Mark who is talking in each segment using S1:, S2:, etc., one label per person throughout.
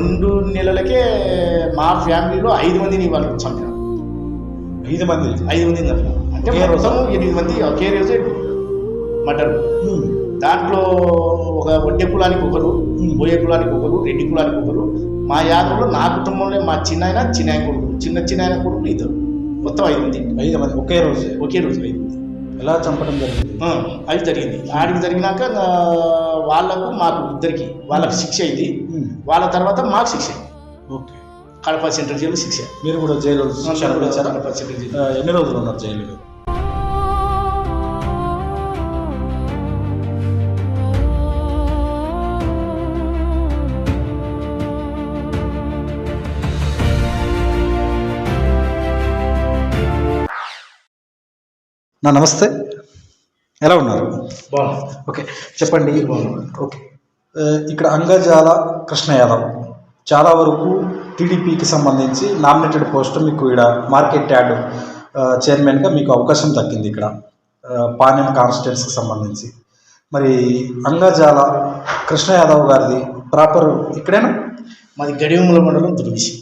S1: రెండు నెలలకే మా ఫ్యామిలీలో ఐదు మందిని వాళ్ళు చంపినారు.
S2: ఐదు మంది?
S1: ఐదు చంపినారు. అంటే? మొత్తం ఎనిమిది మంది ఒకే రోజే మటన్. దాంట్లో ఒక వడ్డె కులానికి ఒకరు. బోయే కులానికి ఒకరు రెడ్డి కులానికి ఒకరు. మా యాదవులో నా కుటుంబంలో మా చిన్న ఆయన చిన్న ఆయన కొడుకు చిన్న చిన్న ఆయన కొడుకు ఇద్దరు. మొత్తం ఐదు మంది.
S2: ఐదు మంది ఒకే రోజు?
S1: ఒకే రోజు ఐదు మంది.
S2: ఎలా చంపడం జరిగింది?
S1: అది జరిగింది. ఆడికి జరిగినాక వాళ్ళకు మాకు ఇద్దరికి వాళ్ళకి శిక్ష అయింది. వాళ్ళ తర్వాత మాకు శిక్ష అయింది.
S2: ఓకే.
S1: కడప సెంట్రల్ జైలు శిక్ష.
S2: మీరు కూడా జైలు
S1: కడప సెంట్రల్ జైలు
S2: ఎన్ని రోజులు ఉన్నారు జైలు నా నమస్తే. ఎలా ఉన్నారు? ఓకే చెప్పండి. ఓకే. ఇక్కడ అంగజాల కృష్ణ యాదవ్ చాలా వరకు టీడీపీకి సంబంధించి నామినేటెడ్ పోస్ట్ మీకు ఇక్కడ మార్కెట్ యార్డ్ ఆ, చైర్మన్గా మీకు అవకాశం దక్కింది ఇక్కడ పాణ్యం కాన్స్టిట్యున్సీకి సంబంధించి. మరి అంగజాల కృష్ణ యాదవ్ గారిది ప్రాపర్ ఇక్కడేనా?
S1: మాది గడియముల మండలం దుర్విసి.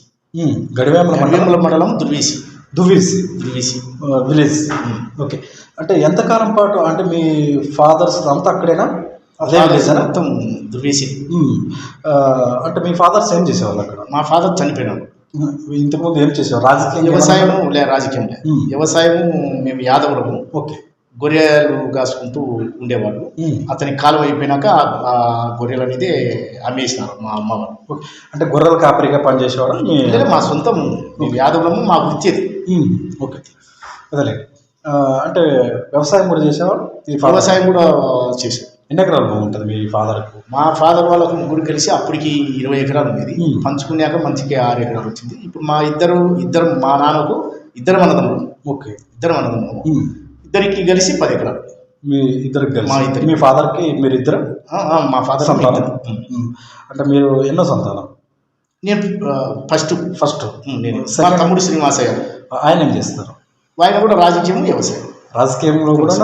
S2: గడివేమల మండలం.
S1: మండలం దుర్విసి.
S2: దువిసి విలేజ్. ఓకే. అంటే ఎంతకాలం పాటు అంటే మీ ఫాదర్స్ అంతా అక్కడేనా? అదే విలేజేనా?
S1: మొత్తం.
S2: ఆ, అంటే మీ ఫాదర్స్ ఏం చేసేవాళ్ళు అక్కడ?
S1: మా ఫాదర్ చనిపోయినాడు
S2: ఇంతకుముందు ఏం చేసేవారు? రాజకీయం
S1: వ్యవసాయం లే రాజకీయం లే.
S2: ఉమ్.
S1: వ్యవసాయం మేము యాదవులము.
S2: ఓకే.
S1: గొర్రెలు కాసుకుంటూ ఉండేవాళ్ళు. అతని కాలం అయిపోయినాక ఆ- గొర్రెలు అనేది అమ్మేసినారు మా అమ్మ వాళ్ళు.
S2: అంటే గొర్రెల కాపరిగా పనిచేసేవాడు మీ
S1: అంటే మా సొంతం యాదవులము మా వృత్తి అది.
S2: ఉమ్. ఓకే. అదేలే. అంటే వ్యవసాయం కూడా చేసేవాడు
S1: వ్యవసాయం కూడా చేశారు
S2: ఎన్ని ఎకరాలు ఉంటుంది మీ ఫాదర్కు?
S1: మా ఫాదర్ వాళ్ళకు ముగ్గురు కలిసి అప్పటికి ఇరవై ఎకరాలు ఉండేది. పంచుకున్నాక మంచికి ఆరు ఎకరాలు వచ్చింది. ఇప్పుడు మా ఇద్దరు ఇద్దరు మా నాన్నకు ఇద్దరు అన్నదమ్ములు.
S2: ఓకే.
S1: ఇద్దరు అన్నదమ్ములు. ఇద్దరికి కలిసి పది ఎకరాలు.
S2: మీ ఇద్దరికి కలిసి?
S1: మా ఇద్దరికి.
S2: మీ ఫాదర్కి మీరు ఇద్దరు
S1: మా ఫాదర్
S2: సంతానం. అంటే మీరు ఎన్నో సంతానం?
S1: నేను ఫస్ట్.
S2: ఫస్ట్.
S1: నేను. మా. తమ్ముడు శ్రీనివాసయ్య.
S2: ఆయన ఏం చేస్తారు?
S1: ఆయన కూడా రాజకీయం వ్యవసాయం.
S2: రాజకీయంలో కూడా?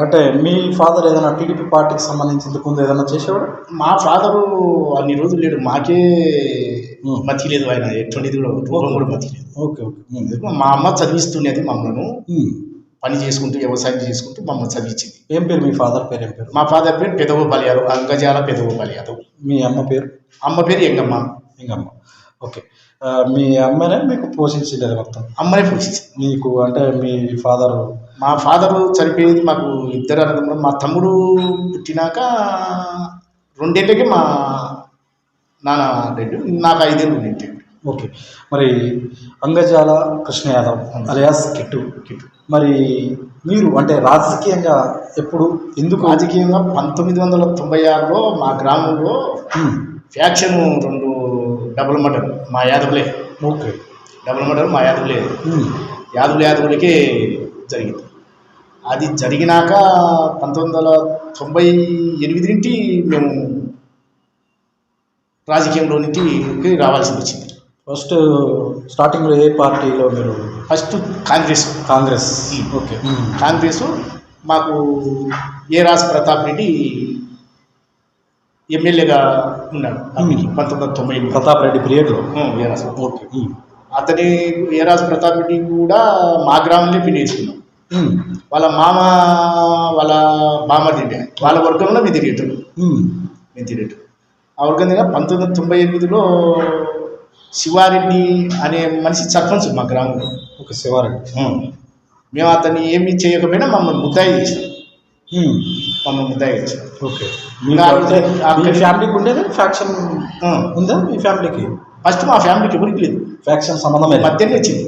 S2: అంటే మీ ఫాదర్ ఏదైనా టీడీపీ పార్టీకి సంబంధించి ఇంతకు ముందు ఏదైనా చేసేవాడు?
S1: మా ఫాదరు అన్ని రోజులు లేడు. మాకే. మతి లేదు ఆయన. ఎటువంటిది కూడా మతి లేదు.
S2: Okay okay.
S1: మా అమ్మ చదివిస్తుండేది మమ్మల్ని. పని చేసుకుంటూ వ్యవసాయం చేసుకుంటూ మమ్మల్ని చదివించింది.
S2: ఏం పేరు మీ ఫాదర్ పేరు ఏం పేరు?
S1: మా ఫాదర్ పేరు పెదగోపాల్ యాదవ్ అంగజాల పెదగోపాల్ యాదవ్
S2: మీ అమ్మ పేరు?
S1: అమ్మ పేరు ఎంగమ్మ.
S2: ఇంకమ్మ ఓకే. మీ అమ్మనే మీకు పోషించింది మొత్తం?
S1: అమ్మనే పోషించింది.
S2: మీకు అంటే మీ ఫాదర్?
S1: మా ఫాదర్ చనిపోయింది మాకు ఇద్దరు అన్నదమ్ములు. మా తమ్ముడు పుట్టినాక రెండేళ్ళకి మా నాన్న రెండు నాకు ఐదేళ్ళు ఉండేది
S2: ఓకే. మరి అంగజాల కృష్ణ యాదవ్ అలియాస్ కిట్టు. కిట్టు. మరి మీరు అంటే రాజకీయంగా ఎప్పుడు ఎందుకు?
S1: రాజకీయంగా పంతొమ్మిది వందల తొంభై ఆరులో మా గ్రామంలో. ఫ్యాక్షన్ రెండు డబుల్ మటన్ మా యాదవులే.
S2: ఓకే.
S1: డబుల్ మటన్ మా యాదవులే. యాదవులు యాదవులకే జరిగింది. అది జరిగినాక పంతొమ్మిది వందల తొంభై ఎనిమిది నుండి మేము రాజకీయంలో నుంచి రావాల్సి వచ్చింది.
S2: ఫస్ట్ స్టార్టింగ్లో ఏ పార్టీలో మీరు?
S1: ఫస్ట్ కాంగ్రెస్.
S2: కాంగ్రెస్. ఓకే.
S1: కాంగ్రెస్ మాకు ఏ రాజ్ ప్రతాప్ రెడ్డి ఎమ్మెల్యేగా ఉన్నాడు. పంతొమ్మిది వందల తొంభై
S2: ప్రతాప్ రెడ్డి పీరియడ్లో?
S1: ఏ రాజ్
S2: ఓకే.
S1: అతని ఏ రాజ్ ప్రతాప్ రెడ్డి కూడా మా గ్రామంలో
S2: ఉమ్.
S1: వాళ్ళ మామ వాళ్ళ బామర్ది వాళ్ళ వర్గంలో మేము తిరిగేటోళ్ళు
S2: ఉమ్.
S1: మేము తిరిగేటోళ్ళు ఆ వర్గం దగ్గర పంతొమ్మిది వందల తొంభై ఎనిమిదిలో శివారెడ్డి అనే మనిషి సర్పంచ్ మా గ్రామంలో.
S2: ఓకే శివారెడ్డి.
S1: మేము అతన్ని ఏమీ చేయకపోయినా మమ్మల్ని ముద్దాయి
S2: ఉమ్.
S1: మమ్మల్ని ముద్దాయి చేసినాం
S2: ఓకే. మీ
S1: ఇంకా
S2: ఫ్యామిలీకి ఉండేది? ఫ్యాక్షన్ ఉందా మీ ఫ్యామిలీకి?
S1: ఫస్ట్ మా ఫ్యామిలీకి ఎవరికి లేదు.
S2: ఫ్యాక్షన్ సంబంధం లేదు.
S1: మధ్యలో వచ్చింది.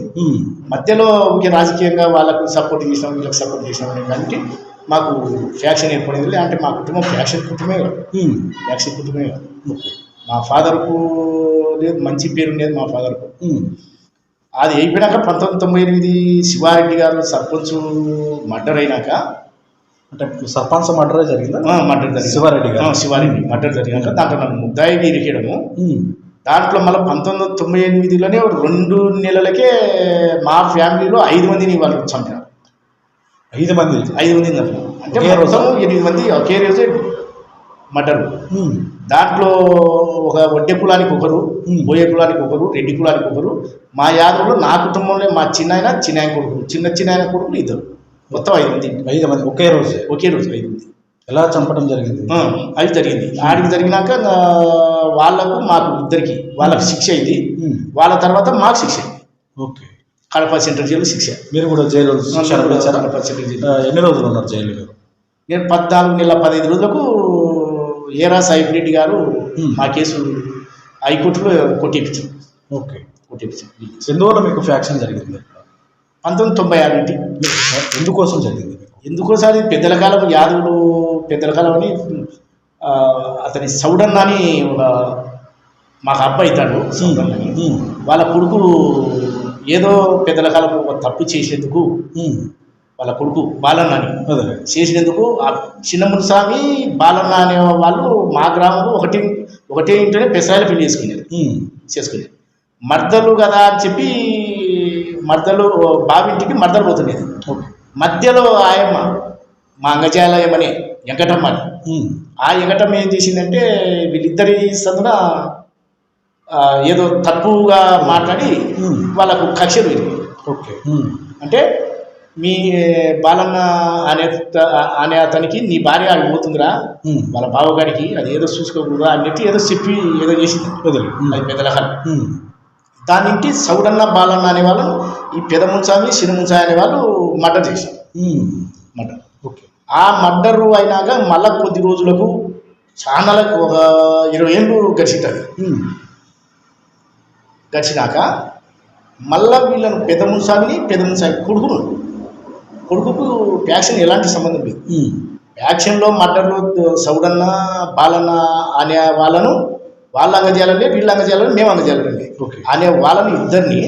S1: మధ్యలో ఊరికే రాజకీయంగా వాళ్ళకు సపోర్ట్ చేసినాం వీళ్ళకి సపోర్ట్ చేసినాం అనే దానికి మాకు ఫ్యాక్షన్ ఏర్పడింది. అంటే మా కుటుంబం ఫ్యాక్షన్ కుటుంబమే కాదు. ఫ్యాక్షన్ కుటుంబమే కాదు.
S2: ఓకే.
S1: మా ఫాదర్కు లేదు మంచి పేరు ఉండేది మా ఫాదర్కు. అది అయిపోయినాక పంతొమ్మిది తొంభై ఎనిమిది శివారెడ్డి గారు సర్పంచ్ మర్డర్ అయినాక
S2: అంటే సర్పంచ్ మర్డరే జరిగిందా?
S1: మర్డర్ జరిగింది.
S2: శివారెడ్డి గారు.
S1: శివారెడ్డి మర్డర్ జరిగినాక దాంట్లో నన్ను ముద్దాయికి ఇరికేయడము. దాంట్లో మళ్ళీ పంతొమ్మిది వందల తొంభై ఎనిమిదిలోనే రెండు నెలలకే మా ఫ్యామిలీలో ఐదు మందిని వాళ్ళు చంపినారు.
S2: ఐదు మంది.
S1: ఐదు మందిని చంపినారు. అంటే? మొత్తం ఎనిమిది మంది ఒకే రోజే
S2: ఉమ్.
S1: దాంట్లో ఒక వడ్డె కులానికి ఒకరు. బోయ కులానికి ఒకరు రెడ్డి కులానికి ఒకరు మా యాదవులు నా కుటుంబంలో మా చిన్నాయన చిన్నాయన కొడుకు చిన్న చిన్నాయన కొడుకులు ఇద్దరు. మొత్తం ఐదు మంది
S2: ఐదు మంది ఒకే రోజు?
S1: ఒకే రోజు ఐదు మంది
S2: ఎలా చంపడం జరిగింది?
S1: అది జరిగింది. ఆడికి జరిగినాక వాళ్ళకు మాకు ఇద్దరికి వాళ్ళకి శిక్ష అయింది. వాళ్ళ తర్వాత మాకు శిక్ష అయింది.
S2: ఓకే.
S1: కడప సెంట్రల్ జైలు శిక్ష.
S2: మీరు కూడా జైలు
S1: కడప సెంట్రల్ జైలు
S2: ఎన్ని రోజులు ఉన్నారు జైలు మీరు?
S1: నేను పద్నాలుగు నెలల పదహైదు రోజులకు ఏరా సాహిబ్ రెడ్డి గారు. మా కేసు హైకోర్టులో కొట్టేపించారు
S2: ఓకే.
S1: కొట్టేపించారు
S2: ఎందువల్ల మీకు ఫ్యాక్షన్ జరిగింది?
S1: పంతొమ్మిది తొంభై ఆరు నుండి.
S2: ఎందుకోసం జరిగింది? మీకు
S1: ఎందుకోసారి పెద్దల కాలం యాదవులు పెద్దల కాలం అని ఆ, అతని సౌడన్న అని ఒక మాకు అబ్బాయి అవుతాడు సౌడన్న అని.
S2: ఉమ్.
S1: వాళ్ళ కొడుకు ఏదో పెద్దల కాలం ఒక తప్పు చేసేందుకు. వాళ్ళ కొడుకు బాలన్న అని. చేసినందుకు ఆ చిన్నముని స్వామి బాలన్న అనే వాళ్ళు మా గ్రామంలో ఒకటి ఒకటే ఇంట్లోనే పెసరాయలు పెళ్ళి చేసుకునేది.
S2: ఉమ్.
S1: చేసుకునేది. మర్దలు కదా అని చెప్పి మర్దలు బావింటికి మర్దలు పోతుండేది.
S2: ఓకే.
S1: మధ్యలో ఆయమ్మ మా అంగజాలయమనే వెంకటమ్మ. ఆ వెంకటమ్మ ఏం చేసిందంటే వీళ్ళిద్దరి సందున ఏదో తప్పుగా మాట్లాడి. వాళ్ళకు కక్షలు
S2: ఓకే.
S1: అంటే మీ బాలన్న అనే అనే అతనికి నీ భార్య ఆడికి పోతుందిరా
S2: ఉమ్.
S1: వాళ్ళ బావగాడికి అది ఏదో చూసుకోకూడదు అన్నట్టు ఏదో చెప్పి ఏదో చేసింది
S2: వదిలే.
S1: అది పెద్దల కాలం
S2: ఉమ్.
S1: దానికి సౌడన్న బాలన్న అనే వాళ్ళు ఈ పెదముంచామి సినుముంచామి అనే వాళ్ళు మర్డర్ చేశారు. మర్డర్
S2: ఓకే
S1: ఆ మర్డర్ అయినాక మళ్ళా కొద్ది రోజులకు చాలా ఒక ఇరవై ఏళ్ళు గడిచింటుంది. గడిచినాక మళ్ళా వీళ్ళను పెదముంసామిని పెదముంసామి కొడుకును కొడుకుకు ప్యాక్షన్ ఎలాంటి సంబంధం లేదు. యాక్షన్లో మర్డర్లో సౌడన్న బాలన్న అనే వాళ్ళను వాళ్ళ అంగజాలండి వీళ్ళ అంగజాలని మేము అంగజాలండి
S2: ఓకే.
S1: అనే వాళ్ళని ఇద్దరిని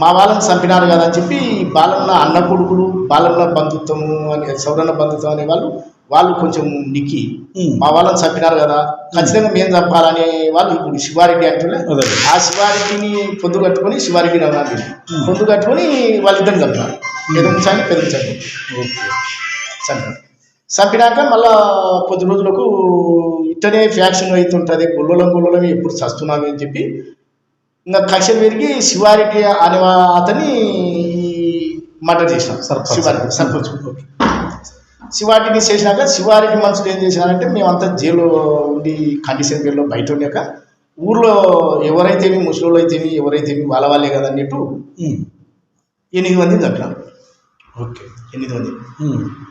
S1: మా వాళ్ళని చంపినారు కదా అని చెప్పి బాలన్న అన్న కొడుకులు బాలన్న బంధుత్వం అనే సౌరన్న బంధుత్వం అనే వాళ్ళు వాళ్ళు కొంచెం నిక్కి. మా వాళ్ళని చంపినారు కదా ఖచ్చితంగా మేము చంపాలనే వాళ్ళు ఇప్పుడు శివారెడ్డి అంటుండే.
S2: అదే.
S1: ఆ శివారెడ్డిని పొద్దు కట్టుకొని శివారెడ్డిని అన్నారు
S2: Hmm.
S1: పొద్దు కట్టుకొని వాళ్ళిద్దరిని చంపినారు పెదముచాని
S2: ఓకే
S1: చంపారు చంపినాక మళ్ళా కొద్ది రోజులకు ఇట్టనే ఫ్యాక్షన్ అవుతుంటుంది గొల్లలం గొల్లలం ఎప్పుడు చస్తున్నాము అని చెప్పి ఇంకా కక్షలు పెరిగి శివారెడ్డి అనే అతన్ని మర్డర్ చేసినాం.
S2: సర్పంచ్.
S1: శివారెడ్డి సర్పంచ్. శివారెడ్డిని చేసినాక శివారెడ్డి మనుషులు ఏం చేసినారంటే మేమంతా జైల్లో ఉండి కండిషన్ పేరులో బయట ఉన్నాక ఊర్లో ఎవరైతేమి ముసలోళ్ళు అయితేమి ఎవరైతేమి వాళ్ళ వాళ్ళే కదా అన్నట్టు. ఎనిమిది మందిని చంపినాం
S2: ఓకే.
S1: ఎనిమిది మంది.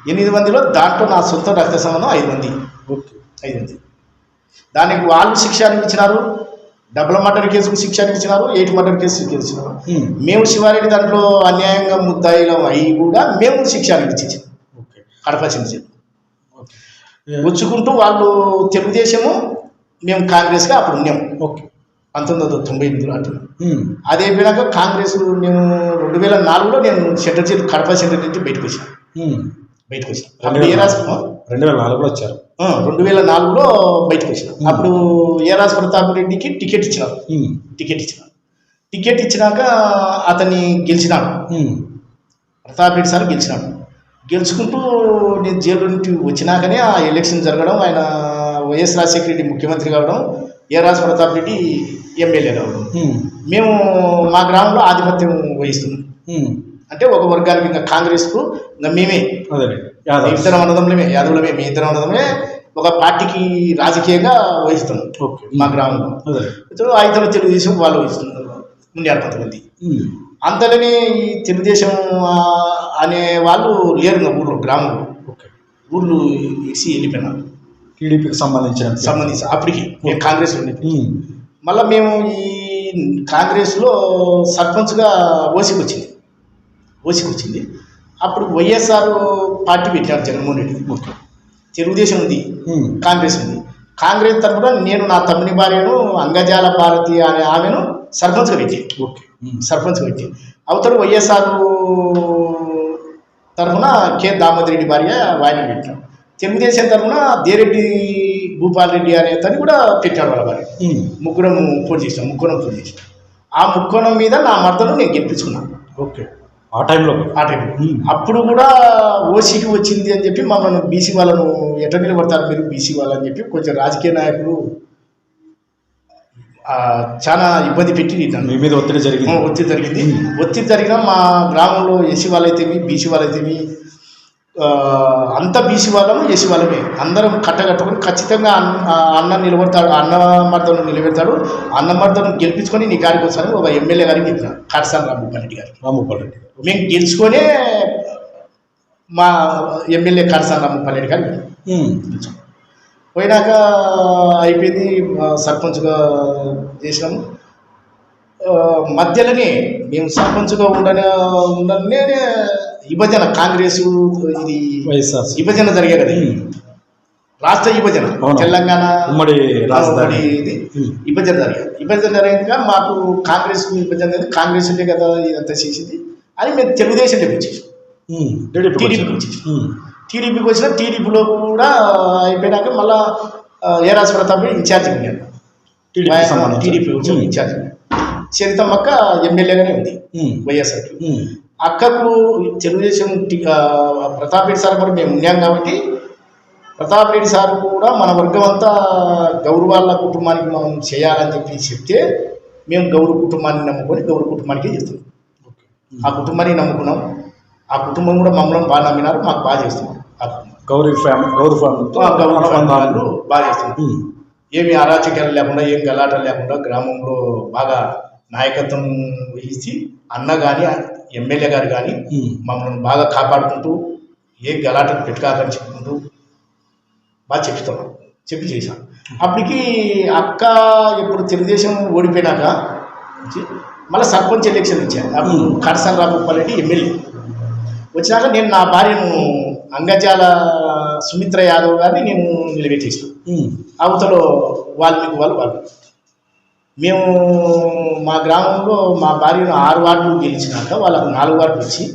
S1: ఎనిమిది మందిలో దాంట్లో నా సొంత రక్త సంబంధం ఐదు మంది.
S2: ఓకే.
S1: ఐదు మంది. దానికి వాళ్ళు శిక్ష అనిపించినారు డబుల్ మర్డర్ కేసుకు శిక్ష అనిపించినారు ఎయిట్ మర్డర్ కేసు శిక్ష. మేము శివారెడ్డి దాంట్లో అన్యాయంగా ముద్దాయిలం అయి కూడా మేము శిక్ష అనిపించింది కడప
S2: ఓకే.
S1: వచ్చుకుంటూ వాళ్ళు తెలుగుదేశము మేము కాంగ్రెస్గా అప్పుడు ఉన్నాం.
S2: ఓకే.
S1: పంతొమ్మిది వందల తొంభై ఎనిమిదిలో అంటున్నాం
S2: ఉమ్.
S1: అది అయిపోయినాక కాంగ్రెస్ నేను రెండు వేల నాలుగులో నేను సెంటర్ జైలు కడప సెంటర్ నుంచి బయటకు వచ్చాను
S2: ఉమ్.
S1: బయటకు వచ్చాను అప్పుడు ఏ రాష్ట్రం
S2: రెండు వేల నాలుగులో వచ్చారు.
S1: రెండు వేల నాలుగులో బయటకు వచ్చిన అప్పుడు ఏరాజ్ ప్రతాప్ రెడ్డికి టికెట్ ఇచ్చినారు. టికెట్ ఇచ్చినారు టికెట్ ఇచ్చినాక అతన్ని గెలిచినాడు. ప్రతాప్ రెడ్డి సార్ గెలిచినాడు. గెలుచుకుంటూ నేను జైలు వచ్చినాకనే ఆ ఎలక్షన్ జరగడం ఆయన వైఎస్ రాజశేఖర రెడ్డి ముఖ్యమంత్రి కావడం ఏరాజ్ ప్రతాప్ రెడ్డి ఎమ్మెల్యే కావడం. మేము మా గ్రామంలో ఆధిపత్యం వహిస్తున్నాం. అంటే ఒక వర్గానికి ఇంకా కాంగ్రెస్కు ఇంకా మేమే. ఇద్దరం అన్నదమ్ములమే యాదవులమే మీ ఇద్దరం అన్నదమ్ములమే ఒక పార్టీకి రాజకీయంగా వహిస్తున్నాం మా గ్రామంలో. ఐదులో తెలుగుదేశం వాళ్ళు వహిస్తున్నారు ఉన్నారు కొంతమంది. అంతలోనే ఈ తెలుగుదేశం అనే వాళ్ళు లేరు ఇంకా ఊర్లో గ్రామంలో.
S2: ఓకే.
S1: ఊర్లు ఇసి వెళ్ళిపోయినారు
S2: టీడీపీకి సంబంధించిన
S1: సంబంధించి అప్పటికి మేము కాంగ్రెస్లో. మళ్ళీ మేము ఈ కాంగ్రెస్లో సర్పంచ్గా ఓసికి వచ్చింది ఓసికి వచ్చింది అప్పుడు వైఎస్ఆర్ పార్టీ పెట్టినారు జగన్మోహన్ రెడ్డి.
S2: ఓకే.
S1: తెలుగుదేశం ఉంది. కాంగ్రెస్ ఉంది. కాంగ్రెస్ తరఫున నేను నా తమ్ముని భార్యను అంగజాల భారతి అనే ఆమెను సర్పంచ్గా పెట్టి
S2: ఓకే. ఉమ్.
S1: సర్పంచ్ పెట్టి అవతల వైఎస్ఆర్ తరఫున కె. దామోదర్ రెడ్డి భార్య వాయిన పెట్టాడు తెలుగుదేశం తరఫున దేరెడ్డి భూపాల్ రెడ్డి అనే అతన్ని కూడా పెట్టాడు వాళ్ళ భార్య. ముగ్గురం పోటీ చేసాం ముగ్గురం పోటీ చేసాం ఆ ముక్కోణం మీద నా మర్దను నేను గెలిపించుకున్నాను
S2: ఓకే. ఆ టైంలో?
S1: ఆ టైంలో. అప్పుడు కూడా ఓసీకి వచ్చింది అని చెప్పి మమ్మల్ని బీసీ వాళ్ళను ఎట్లా నిలబడతారు మీరు బీసీ వాళ్ళని చెప్పి కొంచెం రాజకీయ నాయకులు చాలా ఇబ్బంది పెట్టి నన్ను
S2: మీ మీద ఒత్తిడి జరిగింది.
S1: ఒత్తిడి జరిగింది. ఒత్తిడి జరిగిన మా గ్రామంలో ఎస్సీ వాళ్ళైతేమి బీసీ వాళ్ళైతేమి ఆ, అంతా బీసీ వాళ్ళము ఎస్సీ వాళ్ళమే. అందరం కట్టగట్టుకొని ఖచ్చితంగా అన్న నిలబడతాడు అన్న మర్దను నిలబెడతాడు. అన్న మర్దను గెలిపించుకొని నీ గారికి వస్తానని ఒక ఎమ్మెల్యే గారికి చెప్పిన కాటసాని రామగోపాల్ రెడ్డి గారికి
S2: రామగోపాల్ రెడ్డి గారు.
S1: మేము గెలుచుకొనే మా ఎమ్మెల్యే కాటసాని రామగోపాల్ రెడ్డి గారికి. పోయినాక అయిపోయింది సర్పంచ్గా చేసినాము మధ్యలోనే మేము సర్పంచ్గా ఉండనే ఉండనే విభజన కాంగ్రెస్ ఇది
S2: వైఎస్ఆర్
S1: విభజన జరిగే కదా. రాష్ట్ర విభజన. తెలంగాణ
S2: ఉమ్మడి రాజధాని
S1: ఇది. విభజన జరిగేది విభజన జరిగాక మాకు కాంగ్రెస్ విభజన జరిగింది కాంగ్రెస్ కదా ఇదంతా చేసింది అని మేము తెలుగుదేశంలోకి వచ్చేసాం
S2: ఉమ్. టీడీపీకి
S1: వచ్చిన టీడీపీలో కూడా అయిపోయినాక మళ్ళా ఏరాజ్ ప్రతాప్ ఇన్ఛార్జ్ ఉన్నాడు. టీడీపీ వచ్చి. ఇన్ఛార్జ్ సరితమ్మక్క ఎమ్మెల్యేగానే ఉంది. వైఎస్ఆర్కి. అక్కకు తెలుగుదేశం ప్రతాప్ రెడ్డి సార్ కూడా మేము ఉన్నాం కాబట్టి ప్రతాప్ రెడ్డి సార్ కూడా మన వర్గం అంతా గౌరవాళ్ళ కుటుంబానికి మనం చేయాలని చెప్పి చెప్తే మేము గౌరవ కుటుంబాన్ని నమ్ముకొని గౌరవ కుటుంబానికే చేస్తున్నాం
S2: ఓకే.
S1: ఆ కుటుంబాన్ని నమ్ముకున్నాం ఆ కుటుంబం కూడా మమ్మల్ని బాగా నమ్మినారు మాకు బాగా చేస్తున్నారు.
S2: గౌరీ ఫ్యామిలీ గౌరీ.
S1: కుటుంబాలు బాగా చేస్తున్నారు. ఏమి అరాచకాలు లేకుండా ఏం గలాటలు లేకుండా గ్రామంలో బాగా నాయకత్వం వహించి అన్న కానీ ఎమ్మెల్యే గారు కానీ. మమ్మల్ని బాగా కాపాడుకుంటూ ఏ గలాటలు పెట్టుకోకని చెప్పుకుంటూ బాగా చెప్తాం చెప్పి చేశాం అప్పటికి అక్క ఇప్పుడు తెలుగుదేశం ఓడిపోయినాక మళ్ళీ సర్పంచ్ ఎలక్షన్ ఇచ్చారు అప్పుడు రామగోపాల్ రెడ్డి ఎమ్మెల్యే వచ్చినాక నేను నా భార్యను అంగజాల సుమిత్ర యాదవ్ గారిని నేను నిలబెట్టేసాను. అవతల వాల్మీకి వాళ్ళు వాళ్ళు మేము మా గ్రామంలో మా భార్యను ఆరు వార్డులు గెలిచినాక వాళ్ళకు నాలుగు వార్డులు వచ్చి.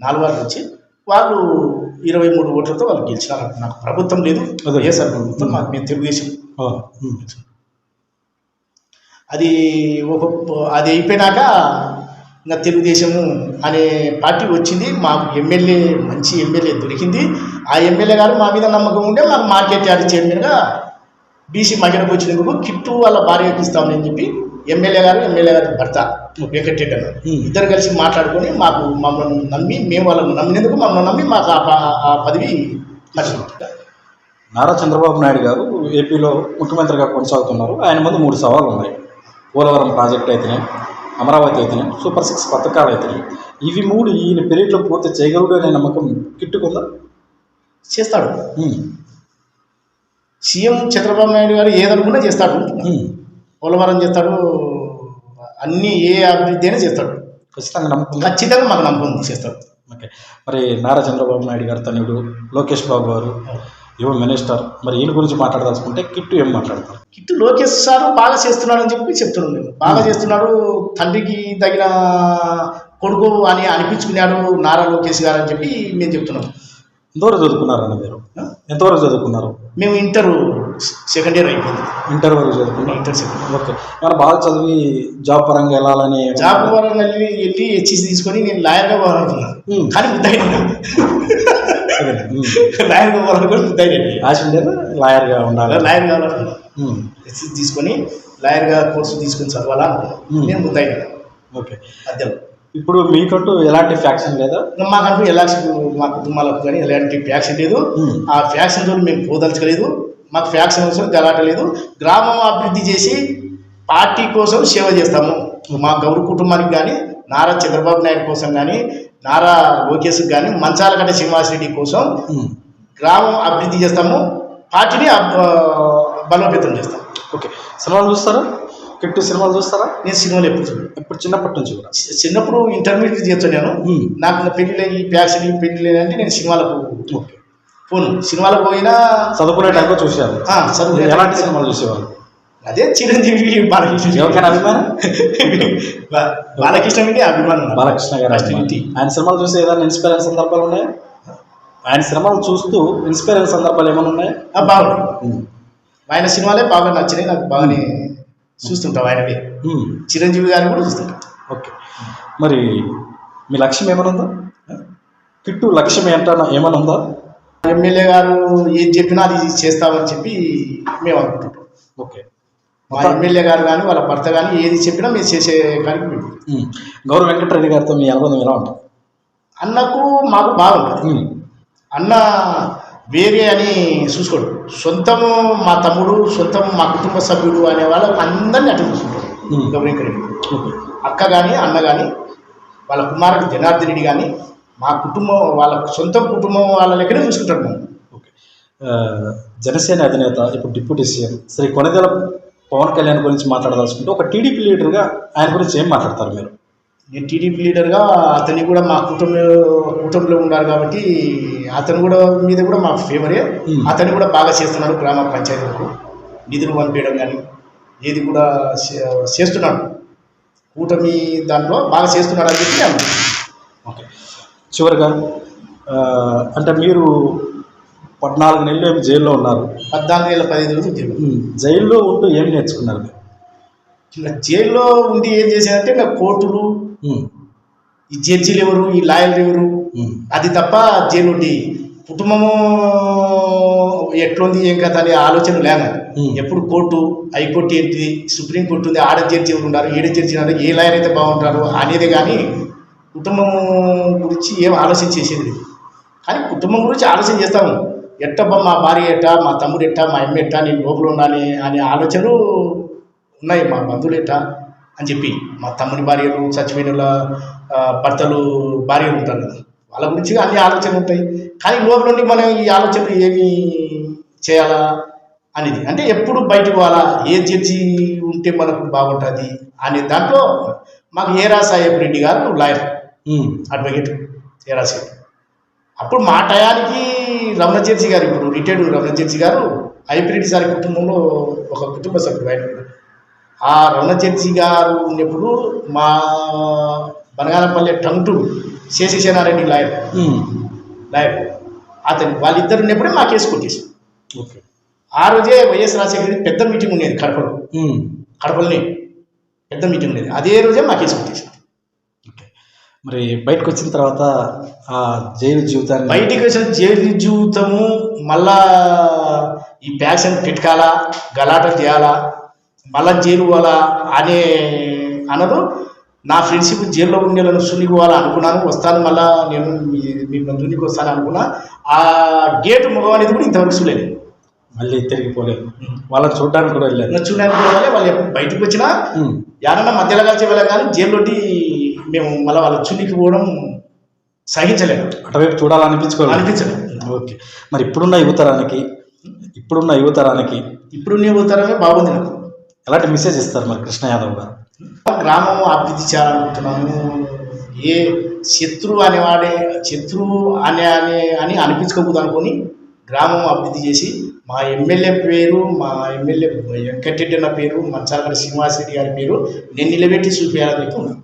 S1: నాలుగు వార్డులు వచ్చి వాళ్ళు ఇరవై మూడు ఓట్లతో వాళ్ళు గెలిచినారు నాకు ప్రభుత్వం లేదు
S2: అదే.
S1: వైఎస్ఆర్ ప్రభుత్వం మాకు మేము తెలుగుదేశం. అది ఒక అది అయిపోయినాక ఇంకా తెలుగుదేశము అనే పార్టీ వచ్చింది. మాకు ఎమ్మెల్యే మంచి ఎమ్మెల్యే దొరికింది. ఆ ఎమ్మెల్యే గారు మా మీద నమ్మకం ఉంటే మాకు మార్కెట్ యార్డ్ చైర్మన్గా. బీసీ మహిళకు వచ్చినందుకు కిట్టు వాళ్ళ భార్యకి ఇస్తామని చెప్పి ఎమ్మెల్యే గారు ఎమ్మెల్యే గారి భర్త వెంకటరెడ్డి. ఇద్దరు కలిసి మాట్లాడుకొని మాకు మమ్మల్ని నమ్మి మేము వాళ్ళని నమ్మినందుకు మమ్మల్ని నమ్మి మాకు ఆ పదవి నచ్చింది
S2: నారా చంద్రబాబు నాయుడు గారు ఏపీలో ముఖ్యమంత్రిగా కొనసాగుతున్నారు. ఆయన ముందు మూడు సవాళ్ళు ఉన్నాయి. పోలవరం ప్రాజెక్ట్ అయితేనే అమరావతి అయితేనే సూపర్ సిక్స్ పథకాలు అయితేనే ఇవి మూడు ఈయన పీరియడ్లో పూర్తి చేయగలడు అనే నమ్మకం కిట్టుకుందా
S1: చేస్తాడు. సీఎం చంద్రబాబు నాయుడు గారు ఏదనుకున్నా చేస్తాడు. పోలవరం చేస్తాడు అన్ని ఏ అభివృద్ధి అయినా చేస్తాడు.
S2: ఖచ్చితంగా నమ్మకం?
S1: ఖచ్చితంగా మాకు నమ్మకం చేస్తాడు.
S2: ఓకే. మరి నారా చంద్రబాబు నాయుడు గారు తనయుడు లోకేష్ బాబు గారు యువ మినిస్టర్ మరి ఈయన గురించి మాట్లాడదలుచుకుంటే కిట్టు ఏం మాట్లాడతారు?
S1: కిట్టు లోకేష్ సార్ బాగా చేస్తున్నాడు అని చెప్పి చెప్తున్నాం మేము బాగా చేస్తున్నాడు తండ్రికి తగిన కొడుకు అని అనిపించుకున్నాడు నారా లోకేష్ గారు అని చెప్పి మేము చెప్తున్నాం
S2: ఎంతవరకు చదువుకున్నారన్న మీరు? ఎంతవరకు చదువుకున్నారు?
S1: మేము ఇంటర్. సెకండ్ ఇయర్ అయిపోయింది.
S2: ఇంటర్ వరకు చదువుకున్నారు
S1: ఇంటర్ సెకండ్
S2: ఓకే. మరి బాగా చదివి జాబ్ పరంగా వెళ్ళాలని
S1: జాబ్ వరం వెళ్ళి వెళ్ళి హెచ్ఈసి తీసుకొని నేను లాయర్గా పోవాలనుకున్నాను
S2: ఉమ్.
S1: కానీ ముద్దయినా. లాయర్గా పోవాలనుకుని ముద్దయినా
S2: ఆశ ఉండేదా లాయర్గా ఉండాలి.
S1: లాయర్ కావాలనుకున్నాను
S2: ఉమ్.
S1: హెచ్ఈసి తీసుకొని లాయర్గా కోర్సు తీసుకొని చదవాలా? నేను ముద్దయినా
S2: ఓకే.
S1: మధ్యలో
S2: ఇప్పుడు మీకంటూ ఎలాంటి ఫ్యాక్షన్ లేదా?
S1: మాకంటూ ఎలాక్షన్ మా కుటుంబాలకు కానీ ఎలాంటి ఫ్యాక్షన్ లేదు. ఆ ఫ్యాక్షన్ తోటి మేము పోదలుచలేదు మాకు ఫ్యాక్షన్ అవసరం గలాట లేదు గ్రామం అభివృద్ధి చేసి పార్టీ కోసం సేవ చేస్తాము. మా గౌరవ కుటుంబానికి కానీ నారా చంద్రబాబు నాయుడు కోసం కానీ నారా లోకేష్ కానీ మంచాలగడ్డ శ్రీనివాసరెడ్డి కోసం
S2: ఉమ్.
S1: గ్రామం అభివృద్ధి చేస్తాము. పార్టీని బలోపేతం చేస్తాం
S2: ఓకే. సినిమాలు చూస్తారా? కిట్టు సినిమాలు చూస్తారా?
S1: నేను సినిమాలు ఎప్పుడు చూడను.
S2: ఇప్పుడు చిన్నప్పటి నుంచి కూడా.
S1: చిన్నప్పుడు ఇంటర్మీడియట్ చేస్తాను నేను. నాకు పెళ్ళి ఈ ఫ్యాక్షన్ ఈ పెళ్ళి అంటే నేను సినిమాలకు
S2: ఓకే.
S1: పోను సినిమాలకు పోయినా
S2: చదువుకునే టైంలో చూశారు
S1: చదువుకునే
S2: ఎలాంటి సినిమాలు చూసేవాళ్ళు?
S1: అదే చిరంజీవి బాలకృష్ణ
S2: ఎవరికైనా అభిమానం?
S1: బాలకృష్ణ అంటే అభిమానం.
S2: బాలకృష్ణ గారు. ఆయన సినిమాలు చూసి ఏదైనా ఇన్స్పైర్ అయిన సందర్భాలు ఉన్నాయా? ఆయన సినిమాలు చూస్తూ ఇన్స్పైర్ అయిన సందర్భాలు ఏమైనా ఉన్నాయా? ఉమ్.
S1: ఆయన సినిమాలే బాగా నచ్చినాయి. నాకు బాగానే చూస్తుంటాం ఆయనవి. చిరంజీవి గారిని కూడా చూస్తుంటాం.
S2: ఓకే. మరి మీ లక్ష్యం ఏమైనా ఉందా? కిట్టు లక్ష్యం ఏంటన్నా ఏమైనా ఉందా?
S1: ఎమ్మెల్యే గారు ఏం చెప్పినా అది చేస్తామని చెప్పి మేము అనుకుంటుంటాం
S2: ఓకే.
S1: మా ఎమ్మెల్యే గారు కానీ వాళ్ళ భర్త కానీ ఏది చెప్పినా మేము చేసే కానీ మేము.
S2: గౌరవ వెంకటరెడ్డి గారితో మీ అనుబంధం ఎలా ఉంటుంది?
S1: అన్నకు మాకు బాగుంటుంది. అన్న వేరే అని చూసుకోడు. సొంతము మా తమ్ముడు సొంతం మా కుటుంబ సభ్యుడు అనే వాళ్ళు అందరినీ అటు చూసుకుంటాడు. గౌరీకరెడ్డి
S2: ఓకే.
S1: అక్క కానీ అన్న కానీ వాళ్ళ కుమారుడు జనార్దన్ రెడ్డి కానీ మా కుటుంబం వాళ్ళ సొంతం కుటుంబం వాళ్ళ లెక్కనే చూసుకుంటాడు మేము
S2: ఓకే. జనసేన అధినేత ఇప్పుడు డిప్యూటీ సీఎం శ్రీ కొనదెల పవన్ కళ్యాణ్ గురించి మాట్లాడదలుచుకుంటే ఒక టీడీపీ లీడర్గా ఆయన గురించి ఏం మాట్లాడతారు మీరు?
S1: నేను టీడీపీ లీడర్గా అతన్ని కూడా మా కుటుంబ కుటుంబంలో ఉన్నారు కాబట్టి అతను కూడా మీద కూడా మా ఫేవరే. అతను కూడా బాగా చేస్తున్నాడు గ్రామ పంచాయతీలకు. నిధులు పంపించడం కానీ ఏది కూడా చేస్తున్నాడు. కూటమి దాంట్లో బాగా చేస్తున్నాడు అని చెప్పి
S2: ఓకే. చివరిగా అంటే మీరు పద్నాలుగు నెలలు ఏమి జైల్లో ఉన్నారు?
S1: పద్నాలుగు వేల పదిహేను రోజులు జైలు
S2: జైల్లో ఉంటూ ఏం నేర్చుకున్నారు మీరు?
S1: ఇంకా జైల్లో ఉండి ఏం చేశారంటే ఇంకా కోర్టులు ఈ జడ్జీలు ఎవరు ఈ లాయర్లు ఎవరు? అది తప్ప జైలు ఉండి కుటుంబము ఎట్లుంది ఏం కథ అనే ఆలోచన
S2: Hmm.
S1: ఎప్పుడు కోర్టు హైకోర్టు ఏంటి సుప్రీం కోర్టు ఉంది ఆడ జడ్జి ఎవరు ఉన్నారు ఏడ జడ్జి ఉన్నారు ఏ లాయర్ అయితే బాగుంటారు అనేది కానీ కుటుంబం గురించి ఏం ఆలోచన చేసేది లేదు. కానీ కుటుంబం గురించి ఆలోచన చేస్తాము. ఎట్టబ్బా మా భార్య ఎట్టా మా తమ్ముడు ఎట్టా మా అమ్మ ఎట్టా నేను లోపల ఉండాలి అనే ఆలోచనలు ఉన్నాయి మా బంధువులు ఎట్టా అని చెప్పి. మా తమ్ముడి భార్యలు చచ్చిపోయిన వాళ్ళ, భర్తలు భార్యలు ఉంటారు కదా. వాళ్ళ గురించి అన్ని ఆలోచనలు ఉంటాయి. కానీ లోపల నుండి మనం ఈ ఆలోచనలు ఏమి చేయాలా అనేది. అంటే ఎప్పుడు బయటకు పోవాలా? ఏ జడ్జి ఉంటే మనకు బాగుంటుంది? అనే దాంట్లో మాకు ఏ సాహెబ్ రెడ్డి గారు లాయర్. అడ్వకేట్ సాహెబ్ అప్పుడు మా టయానికి రమణ జడ్జి గారు ఇప్పుడు రిటైర్డ్ రమణ జడ్జి గారు హైబ్రిడ్ సారి కుటుంబంలో ఒక కుటుంబ సభ్యుడు ఆయన. ఆ రమణ జడ్జి గారు ఉన్నప్పుడు మా బనగానపల్లె టంగుటూరు శేషసేనారెడ్డి లాయర్. లాయర్. అతను వాళ్ళిద్దరు ఉన్నప్పుడే మా కేసు కొట్టేసి
S2: ఓకే.
S1: ఆ రోజే వైఎస్ రాజశేఖర పెద్ద మీటింగ్ ఉండేది కడపలో. కడపలోనే పెద్ద మీటింగ్ ఉండేది. అదే రోజే మా కేసు కొట్టేసి
S2: మరి బయటకు వచ్చిన తర్వాత ఆ జైలు జీవితాన్ని
S1: బయటికి వచ్చిన జైలు జీవితము మళ్ళా ఈ ప్యాషన్ పెట్టుకాలా గలాట తీయాలా మళ్ళా జైలు పోవాలా అనే అనదు నా ఫ్రెండ్షిప్ జైల్లో ఉండేలను సున్నికి పోవాలా అనుకున్నాను వస్తాను మళ్ళా నేను మీ మీ బంధువునికి వస్తాను అనుకున్నా. ఆ గేటు ముఖం అనేది కూడా ఇంతవరకు చూడలేదు.
S2: మళ్ళీ తిరిగి పోలేదు వాళ్ళని చూడడానికి కూడా వెళ్ళలేదు.
S1: చూడడానికి పోవాలి వాళ్ళు బయటకు వచ్చినా
S2: ఉమ్,
S1: యారన్నా మధ్యలో కలిసి వెళ్ళాం కానీ జైల్లోటి మేము మళ్ళీ వాళ్ళ చున్నికి పోవడం సహించలేదు.
S2: అటువైపు చూడాలనిపించుకోలేదు.
S1: అనిపించలేదు.
S2: ఓకే. మరి ఇప్పుడున్న యువతరానికి ఇప్పుడున్న యువతరానికి
S1: ఇప్పుడు నీ పోతారమే బాగుంది నాకు.
S2: ఎలాంటి మెసేజ్ ఇస్తారు మరి కృష్ణ యాదవ్ గారు?
S1: గ్రామం అభివృద్ధి చేయాలనుకుంటున్నాము. ఏ శత్రువు అనేవాడే శత్రువు అనే అనే అని అనిపించుకోకూడదు అనుకొని గ్రామం అభివృద్ధి చేసి మా ఎమ్మెల్యే పేరు మా ఎమ్మెల్యే వెంకటరెడ్డి అన్న పేరు మంచాలగడ శ్రీనివాసరెడ్డి గారి పేరు నేను నిలబెట్టి చూపించాలని చెప్పి ఉన్నాను.